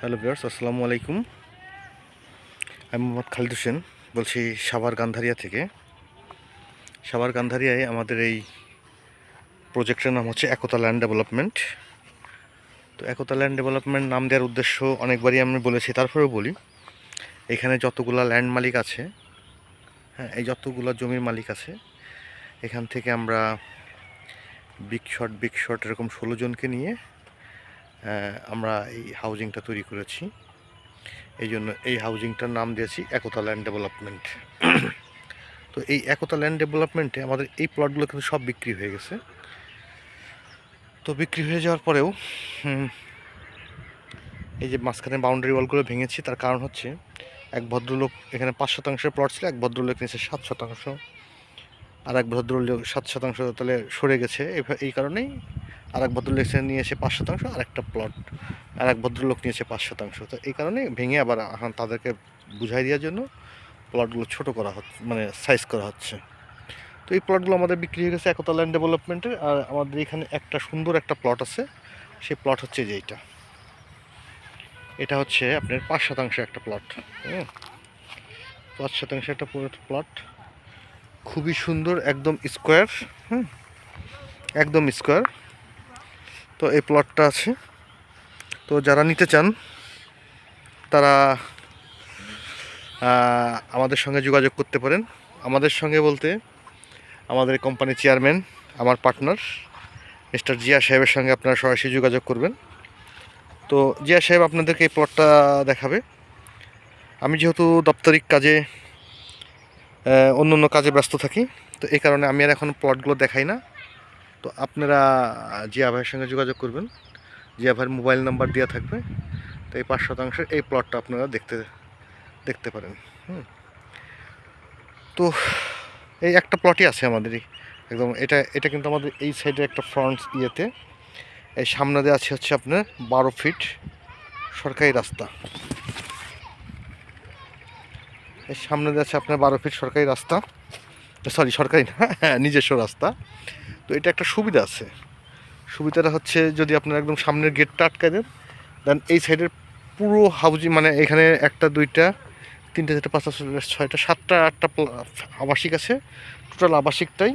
Hello viewers, আসসালামু আলাইকুম। আমি মোহাম্মদ খালিদ হোসেন, বলছি সাভার গান্ধারিয়া থেকে। সাভার গান্ধারিয়ায় আমাদের এই প্রজেক্টের নাম হচ্ছে একতা ল্যান্ড ডেভেলপমেন্ট। তো একতা ল্যান্ড ডেভেলপমেন্ট নাম দেওয়ার উদ্দেশ্য অনেকবারই আমি বলেছি, তারপরেও বলি। এখানে যতগুলা ল্যান্ড মালিক আছে হ্যাঁ এই যতগুলো জমির মালিক আছে, এখান থেকে আমরা বিগ শট বিগ শট এরকম ষোলো জনকে নিয়ে আমরা এই হাউজিংটা তৈরি করেছি। এই জন্য এই হাউজিংটার নাম দিয়েছি একতা ল্যান্ড ডেভেলপমেন্ট তো এই একতা ল্যান্ড ডেভেলপমেন্টে আমাদের এই প্লটগুলো কিন্তু সব বিক্রি হয়ে গেছে। তো বিক্রি হয়ে যাওয়ার পরেও এই যে মাঝখানে বাউন্ডারি ওয়ালগুলো ভেঙেছি, তার কারণ হচ্ছে এক ভদ্রলোক এখানে পাঁচ শতাংশের প্লট ছিল, এক ভদ্রলোক নিয়েছে সাত শতাংশ। আর এক ভদ্রলোক সাত শতাংশ তাহলে সরে গেছে। এই কারণেই আর এক ভদ্রলোক নিয়েছে পাঁচ শতাংশ আর একটা প্লট আর এক ভদ্রলোক নিয়েছে পাঁচ শতাংশ। তো এই কারণে ভেঙে আবার এখন তাদেরকে বুঝাই দেওয়ার জন্য প্লটগুলো ছোট করা হচ্ছে মানে সাইজ করা হচ্ছে। তো এই প্লটগুলো আমাদের বিক্রি হয়ে গেছে একতা ল্যান্ড ডেভেলপমেন্টের আর আমাদের এখানে একটা সুন্দর একটা প্লট আছে, সেই প্লট হচ্ছে যে এইটা। এটা হচ্ছে আপনার পাঁচ শতাংশ একটা প্লট হুম। পাঁচ শতাংশ একটা প্লট খুবই সুন্দর, একদম স্কোয়ার হুম। একদম স্কোয়ার তো এই প্লটটা আছে। তো যারা নিতে চান, তারা আমাদের সঙ্গে যোগাযোগ করতে পারেন। আমাদের সঙ্গে বলতে আমাদের কোম্পানির চেয়ারম্যান আমার পার্টনার মিস্টার জিয়া সাহেবের সঙ্গে আপনারা সরাসরি যোগাযোগ করবেন। তো জিয়া সাহেব আপনাদেরকে এই প্লটটা দেখাবে। আমি যেহেতু দপ্তরিক কাজে অন্য অন্য কাজে ব্যস্ত থাকি, তো এই কারণে আমি আর এখন প্লটগুলো দেখাই না। তো আপনারা জিয়া ভাইয়ের সঙ্গে যোগাযোগ করবেন। জিয়া ভাইয়ের মোবাইল নাম্বার দেওয়া থাকবে। তো এই পাঁচ শতাংশের এই প্লটটা আপনারা দেখতে দেখতে পারেন। হুম। তো এই একটা প্লটই আছে আমাদেরই। একদম এটা এটা কিন্তু আমাদের এই সাইডে একটা ফ্রন্ট ইয়েতে। এই সামনে দিয়ে আছে হচ্ছে আপনার বারো ফিট সরকারি রাস্তা। এই সামনে দিয়ে আছে আপনার বারো ফিট সরকারি রাস্তা। সরি, সরকারি না হ্যাঁ নিজস্ব রাস্তা। তো এটা একটা সুবিধা আছে। সুবিধাটা হচ্ছে যদি আপনার একদম সামনের গেটটা আটকে দেন দেন এই সাইডের পুরো হাউজিং মানে এখানে একটা দুইটা তিনটে চারটে পাঁচটা ছয়টা, সাতটা আটটা আবাসিক আছে। টোটাল আবাসিকটাই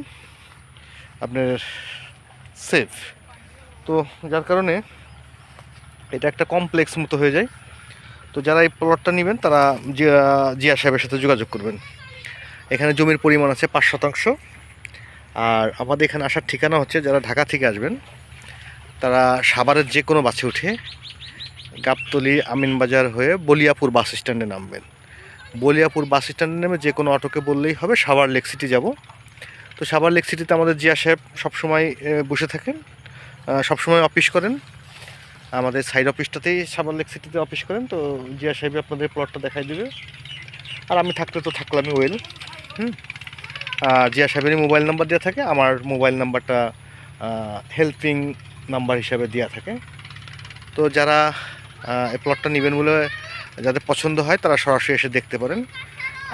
আপনার সেফ তো যার কারণে এটা একটা কমপ্লেক্স মতো হয়ে যায়। তো যারা এই প্লটটা নেবেন তারা জিয়া জিয়া সাহেবের সাথে যোগাযোগ করবেন। এখানে জমির পরিমাণ আছে পাঁচ শতাংশ। আর আমাদের এখানে আসার ঠিকানা হচ্ছে যারা ঢাকা থেকে আসবেন, তারা সাভারের যে কোনো বাসে উঠে গাবতলি আমিনবাজার হয়ে বলিয়াপুর বাস স্ট্যান্ডে নামবেন। বলিয়াপুর বাস স্ট্যান্ডে নেমে যে কোনো অটোকে বললেই হবে, সাভার লেক সিটি যাব। তো সাভার লেক সিটিতে আমাদের জিয়া সাহেব সবসময় বসে থাকেন সবসময় অফিস করেন। আমাদের সাইড অফিসটাতেই সাভার লেক সিটিতে অফিস করেন। তো জিয়া সাহেব আপনাদের প্লটটা দেখাই দেবে। আর আমি থাকলে তো থাকলামই ওয়েল হুম? জিয়া সাহেবেরই মোবাইল নাম্বার দেওয়া থাকে। আমার মোবাইল নাম্বারটা হেল্পিং নাম্বার হিসাবে দেওয়া থাকে। তো যারা এই প্লটটা নেবেন বলে যাদের পছন্দ হয়, তারা সরাসরি এসে দেখতে পারেন।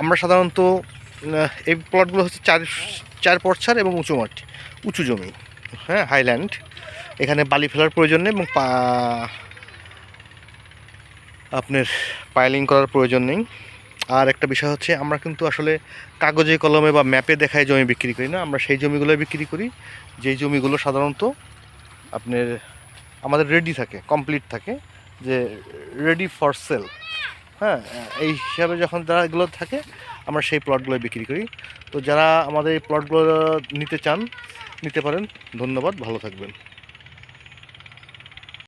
আমরা সাধারণত এই প্লটগুলো হচ্ছে চার চার পরছার এবং উঁচু মাঠ, উঁচু জমি হ্যাঁ হাইল্যান্ড এখানে বালি ফেলার প্রয়োজন নেই এবং আপনার পাইলিং করার প্রয়োজন নেই। আর একটা বিষয় হচ্ছে আমরা কিন্তু আসলে কাগজে, কলমে বা ম্যাপে দেখায় জমি বিক্রি করি না। আমরা সেই জমিগুলো বিক্রি করি। যেই জমিগুলো সাধারণত আপনার আমাদের রেডি থাকে কমপ্লিট থাকে, যে রেডি ফর সেল হ্যাঁ এই হিসাবে যখন যারা এগুলো থাকে, আমরা সেই প্লটগুলো বিক্রি করি। তো যারা আমাদের এই প্লটগুলো নিতে চান, নিতে পারেন। ধন্যবাদ, ভালো থাকবেন।